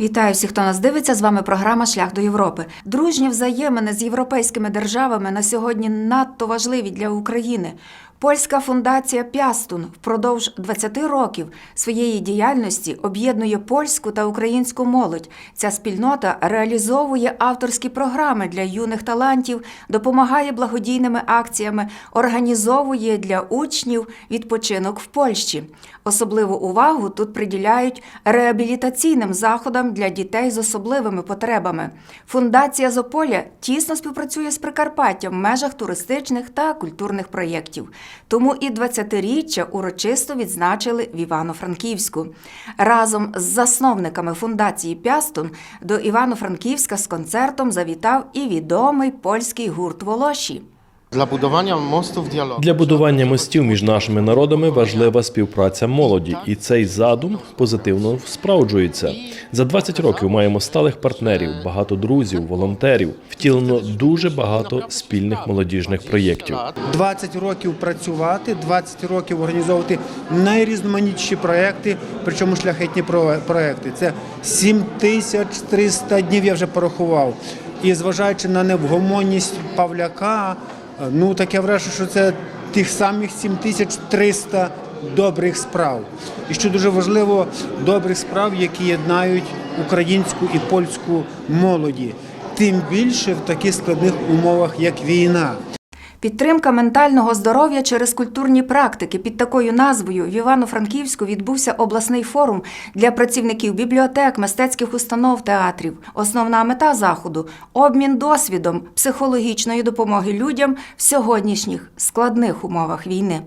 Вітаю всіх, хто нас дивиться. З вами програма Шлях до Європи. Дружні взаємини з європейськими державами на сьогодні надто важливі для України. Польська фундація Пястун впродовж 20 років своєї діяльності об'єднує польську та українську молодь. Ця спільнота реалізовує авторські програми для юних талантів, допомагає благодійними акціями, організовує для учнів відпочинок в Польщі. Особливу увагу тут приділяють реабілітаційним заходам для дітей з особливими потребами. Фундація Зополя тісно співпрацює з Прикарпаттям в межах туристичних та культурних проєктів. Тому і 20-річчя урочисто відзначили в Івано-Франківську. Разом з засновниками фундації Пястун до Івано-Франківська з концертом завітав і відомий польський гурт Волоші. Dla budowania mostów dialogu Для будування мостів між нашими народами важлива співпраця молоді, і цей задум позитивно справджується. За 20 років маємо сталих партнерів, багато друзів, волонтерів. Втілено дуже багато спільних молодіжних проєктів. 20 років працювати, 20 років організовувати найрізноманітніші проекти, причому шляхетні про- проекти. Це 7300 днів я вже порахував. І зважаючи на невгомонність Павляка, ну таке враження, що це тих самих 7300 добрих справ. І що дуже важливо, добрих справ, які єднають українську і польську молоді. Тим більше в таких складних умовах, як війна. Підтримка ментального здоров'я через культурні практики під такою назвою в Івано-Франківську відбувся обласний форум для працівників бібліотек, мистецьких установ, театрів. Основна мета заходу обмін досвідом психологічної допомоги людям в сьогоднішніх складних умовах війни.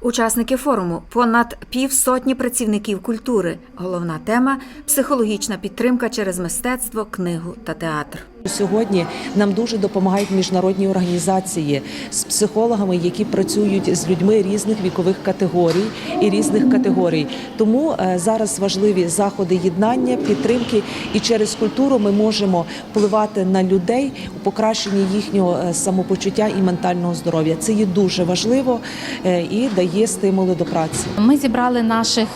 Учасники форуму понад півсотні працівників культури. Головна тема психологічна підтримка через мистецтво, книгу та театр. Сьогодні нам дуже допомагають міжнародні організації з психологами, які працюють з людьми різних вікових категорій і різних категорій. Тому е, зараз важливі заходи єднання, підтримки, і через культуру ми можемо впливати на людей у покращенні їхнього е, самопочуття і ментального здоров'я. Це є дуже важливо е, і дає стимули до праці. Ми зібрали наших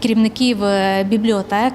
керівників бібліотек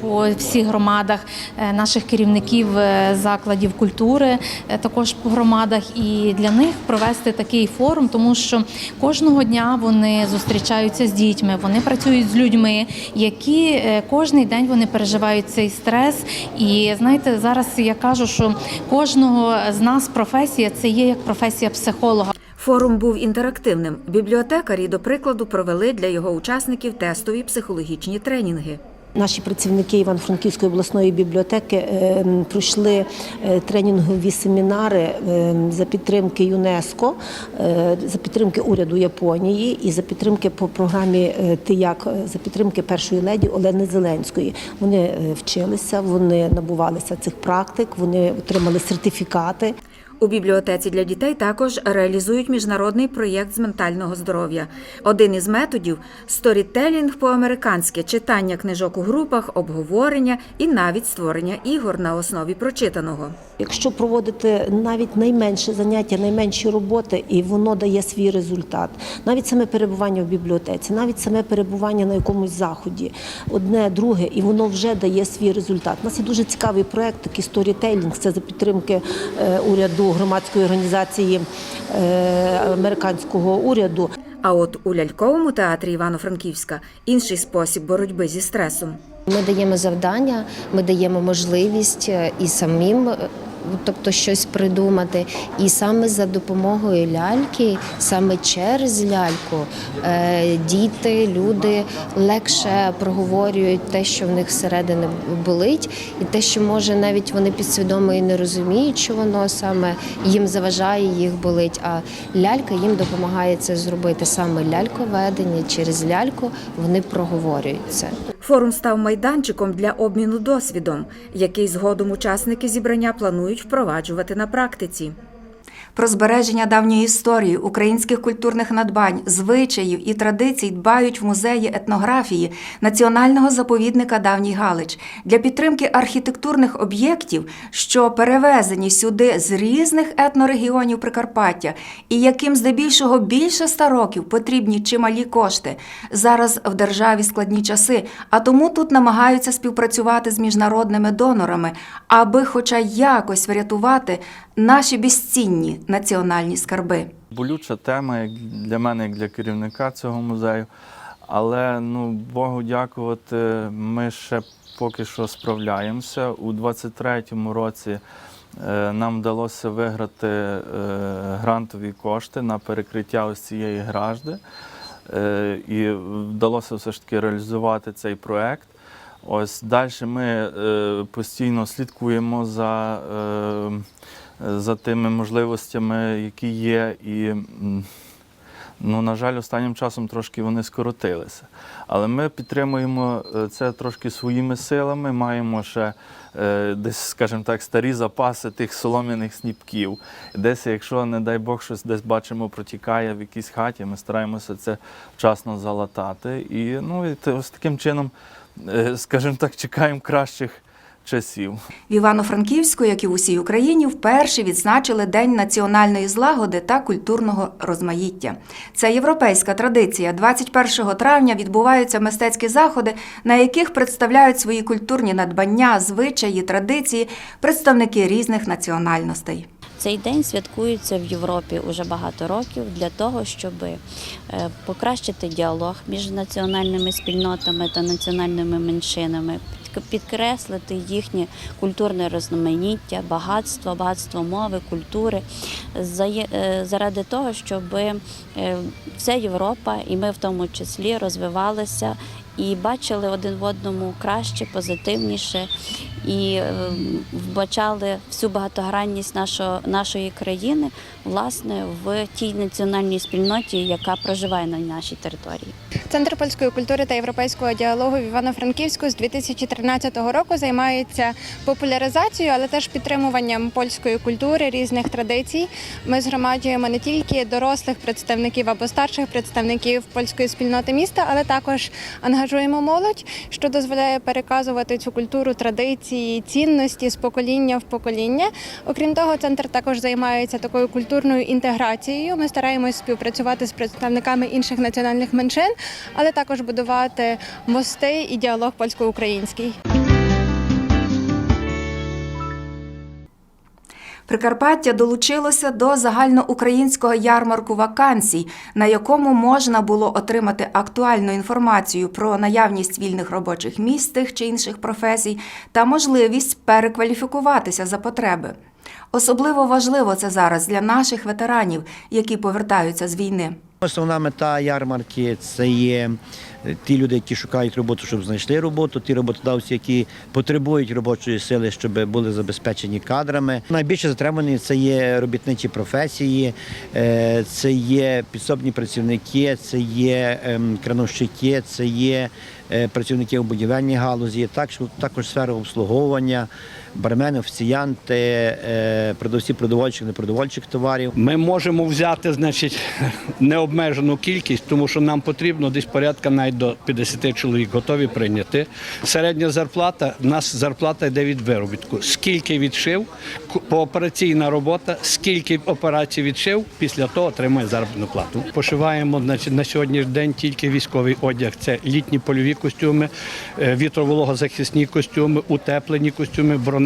по всіх громадах, наших керівників е, закладів культури, е, також по громадах, і для них провести такий форум, тому що кожного дня вони зустрічаються з дітьми, вони працюють з людьми, які е, кожний день вони переживають цей стрес. І знаєте, зараз я кажу, що кожного з нас професія це є як професія психолога. Форум був інтерактивним. Бібліотекарі, до прикладу, провели для його учасників тестові психологічні тренінги. Наші працівники Івано-Франківської обласної бібліотеки е, пройшли е, тренінгові семінари е, за підтримки ЮНЕСКО, за підтримки уряду Японії і за підтримки по програмі «Ти як» е, за підтримки першої леді Олени Зеленської. Вони вчилися, вони набувалися цих практик, вони отримали сертифікати. У бібліотеці для дітей також реалізують міжнародний проєкт з ментального здоров'я. Один із методів сторітелінг по-американськи, читання книжок у групах, обговорення і навіть створення ігор на основі прочитаного. Якщо проводити навіть найменше заняття, найменші роботи, і воно дає свій результат, навіть саме перебування в бібліотеці, навіть саме перебування на якомусь заході, одне, друге, і воно вже дає свій результат. У нас є дуже цікавий проект, такий сторітелінг, це за підтримки е, уряду громадської організації е, американського уряду. А от у ляльковому театрі Івано-Франківська інший спосіб боротьби зі стресом. Ми даємо завдання, ми даємо можливість е, і самим. Тобто щось придумати, і саме за допомогою ляльки, саме через ляльку, е, діти, люди легше проговорюють те, що в них всередині болить, і те, що може навіть вони підсвідомо і не розуміють, що воно саме їм заважає, їх болить. А лялька їм допомагає це зробити. Саме ляльковедення через ляльку вони проговорюють це. Форум став майданчиком для обміну досвідом, який згодом учасники зібрання планують впроваджувати на практиці. Про збереження давньої історії, українських культурних надбань, звичаїв і традицій дбають в музеї етнографії Національного заповідника Давній Галич для підтримки архітектурних об'єктів, що перевезені сюди з різних етнорегіонів Прикарпаття, і яким здебільшого більше ста років потрібні чималі кошти. Зараз в державі складні часи, а тому тут намагаються співпрацювати з міжнародними донорами, аби хоча якось врятувати наші безцінні національні скарби. болюча тема як для мене, як для керівника цього музею. Але ну, Богу дякувати, ми ще поки що справляємося. У 23-му році е, нам вдалося виграти е, грантові кошти на перекриття ось цієї гражди. Е, і вдалося все ж таки реалізувати цей проект. Ось далі ми постійно слідкуємо за, за тими можливостями, які є, і ну, на жаль, останнім часом трошки вони скоротилися. Але ми підтримуємо е, це трошки своїми силами. Маємо ще е, десь, скажімо так, старі запаси тих солом'яних сніпків. Десь, якщо, не дай Бог, щось десь бачимо, протікає в якійсь хаті, ми стараємося це вчасно залатати. І ну, і ось таким чином, е, скажімо так, чекаємо кращих часів. В Івано-Франківську, як і в усій Україні, вперше відзначили День національної злагоди та культурного розмаїття. Це європейська традиція. 21 травня відбуваються мистецькі заходи, на яких представляють свої культурні надбання, звичаї, традиції представники різних національностей. Цей день святкується в Європі уже багато років для того, щоб е, покращити діалог між національними спільнотами та національними меншинами, підкреслити їхнє культурне розноманіття, багатство, багатство мови, культури, е, заради того, щоб е, вся Європа, і ми в тому числі, розвивалися і бачили один в одному краще, позитивніше і е, вбачали всю багатогранність нашого, нашої країни власне в тій національній спільноті, яка проживає на нашій території. Центр польської культури та європейського діалогу в Івано-Франківську з 2013 року займається популяризацією, але теж підтримуванням польської культури, різних традицій. Ми згромаджуємо не тільки дорослих представників або старших представників польської спільноти міста, але також ангажуємо молодь, що дозволяє переказувати цю культуру, традиції, цінності з покоління в покоління. Окрім того, центр також займається такою культурною інтеграцією. Ми стараємось співпрацювати з представниками інших національних меншин, але також будувати мости і діалог польсько-український. Прикарпаття долучилося до загальноукраїнського ярмарку вакансій, на якому можна було отримати актуальну інформацію про наявність вільних робочих місць тих чи інших професій та можливість перекваліфікуватися за потреби. Особливо важливо це зараз для наших ветеранів, які повертаються з війни. Основна мета ярмарки це є е, ті люди, які шукають роботу, щоб знайшли роботу, ті роботодавці, які потребують робочої сили, щоб були забезпечені кадрами. Найбільше затребувані це є робітничі професії, е, це є підсобні працівники, це є ем, крановщики, це є е, працівники у будівельній галузі, також сфера обслуговування, бармени, офіціянти, е, продавці продовольчих, непродовольчих товарів. Ми можемо взяти, значить, необмежену кількість, тому що нам потрібно десь порядка навіть до 50 чоловік готові прийняти. Середня зарплата, в нас зарплата йде від виробітку. Скільки відшив, поопераційна робота, скільки операцій відшив, після того отримує заробітну плату. Пошиваємо значить, на сьогоднішній день тільки військовий одяг. Це літні польові костюми, е, вітровологозахисні костюми, утеплені костюми, бронежилети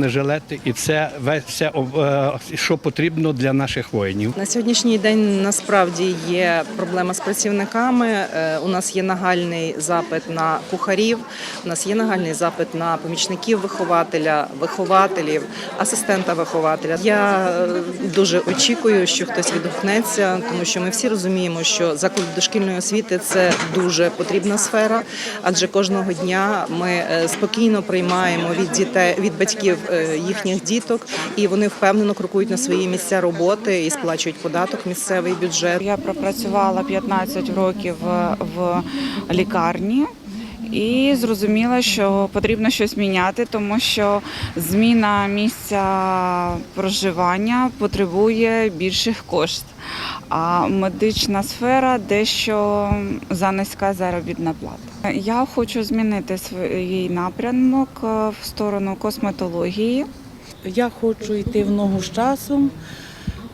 і це все, е, що потрібно для наших воїнів. На сьогоднішній день насправді є проблема з працівниками. Е, У нас є нагальний запит на кухарів, у нас є нагальний запит на помічників вихователя, вихователів, асистента вихователя. Я е, дуже очікую, що хтось відгукнеться, тому що ми всі розуміємо, що заклад дошкільної освіти це дуже потрібна сфера, адже кожного дня ми спокійно приймаємо від дітей від батьків їхніх діток, і вони впевнено крокують на свої місця роботи і сплачують податок місцевий бюджет. Я пропрацювала 15 років в лікарні і зрозуміла, що потрібно щось міняти, тому що зміна місця проживання потребує більших коштів. А медична сфера дещо за низька заробітна плата. Я хочу змінити свій напрямок е, в сторону косметології. Я хочу йти в ногу з часом.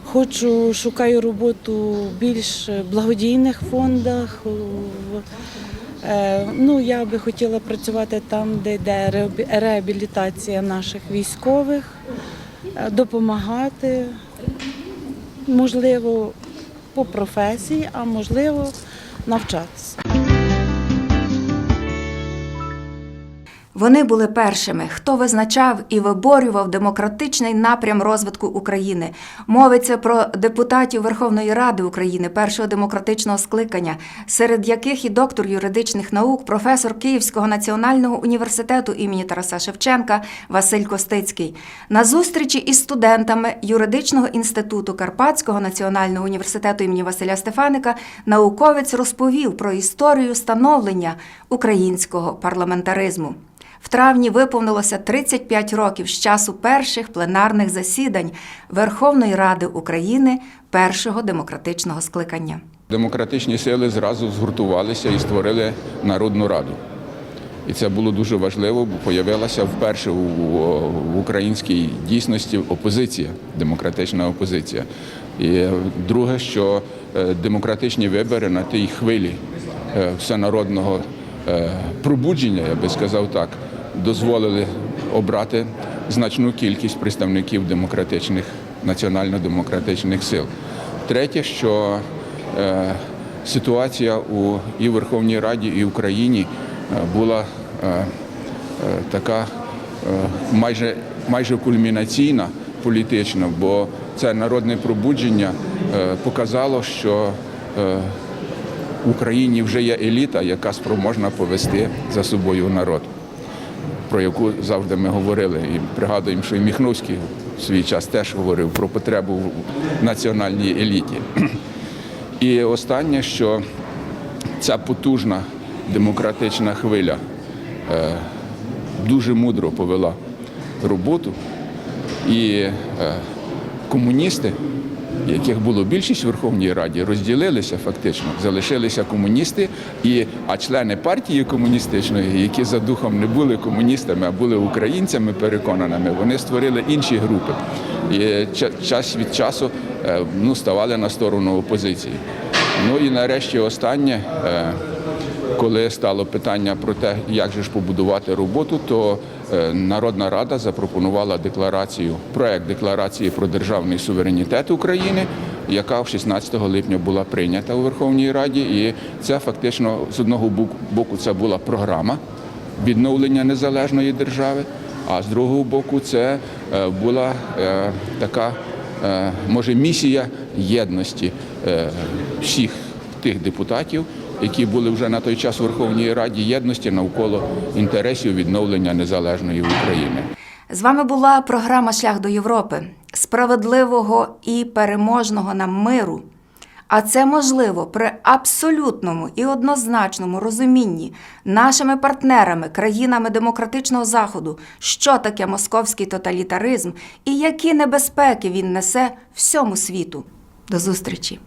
Хочу, шукаю роботу в більш благодійних фондах. е, Ну, я би хотіла працювати там, де йде реабілітація наших військових, е, допомагати, можливо, по професії, а можливо, навчатися. Вони були першими, хто визначав і виборював демократичний напрям розвитку України. Мовиться про депутатів Верховної Ради України першого демократичного скликання, серед яких і доктор юридичних наук, професор Київського національного університету імені Тараса Шевченка Василь Костицький. На зустрічі із студентами юридичного інституту Карпатського національного університету імені Василя Стефаника науковець розповів про історію становлення українського парламентаризму. В травні виповнилося 35 років з часу перших пленарних засідань Верховної Ради України першого демократичного скликання. Демократичні сили зразу згуртувалися і створили Народну Раду. І це було дуже важливо, бо появилася вперше в українській дійсності опозиція, демократична опозиція. І друге, що е, демократичні вибори на тій хвилі е, всенародного е, пробудження, я би сказав так, дозволили обрати значну кількість представників демократичних національно-демократичних сил. Третє, що е, ситуація у і Верховній Раді, і в Україні е, була е, е, така е, майже, майже кульмінаційна політична, бо це народне пробудження е, показало, що е, в Україні вже є еліта, яка спроможна повести за собою народ, про яку завжди ми говорили. І пригадуємо, що і Міхновський в свій час теж говорив про потребу в національній еліті. І останнє, що ця потужна демократична хвиля е, дуже мудро повела роботу, і е, комуністи, яких було більшість в Верховній Раді, розділилися фактично. Залишилися комуністи, і, а члени партії комуністичної, які за духом не були комуністами, а були українцями переконаними, вони створили інші групи. І час від часу е, ну, ставали на сторону опозиції. Ну і нарешті останнє. е, коли стало питання про те, як же ж побудувати роботу, то Народна Рада запропонувала декларацію, проект декларації про державний суверенітет України, яка 16 липня була прийнята у Верховній Раді. І це фактично з одного боку- це була програма відновлення незалежної держави, а з другого боку, це е, була е, така, е, може, місія єдності е, всіх тих депутатів, які були вже на той час у Верховній Раді єдності навколо інтересів відновлення незалежної України. З вами була програма Шлях до Європи, справедливого і переможного нам миру. А це можливо при абсолютному і однозначному розумінні нашими партнерами, країнами демократичного заходу, що таке московський тоталітаризм і які небезпеки він несе всьому світу. До зустрічі!